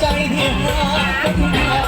ใจเดียว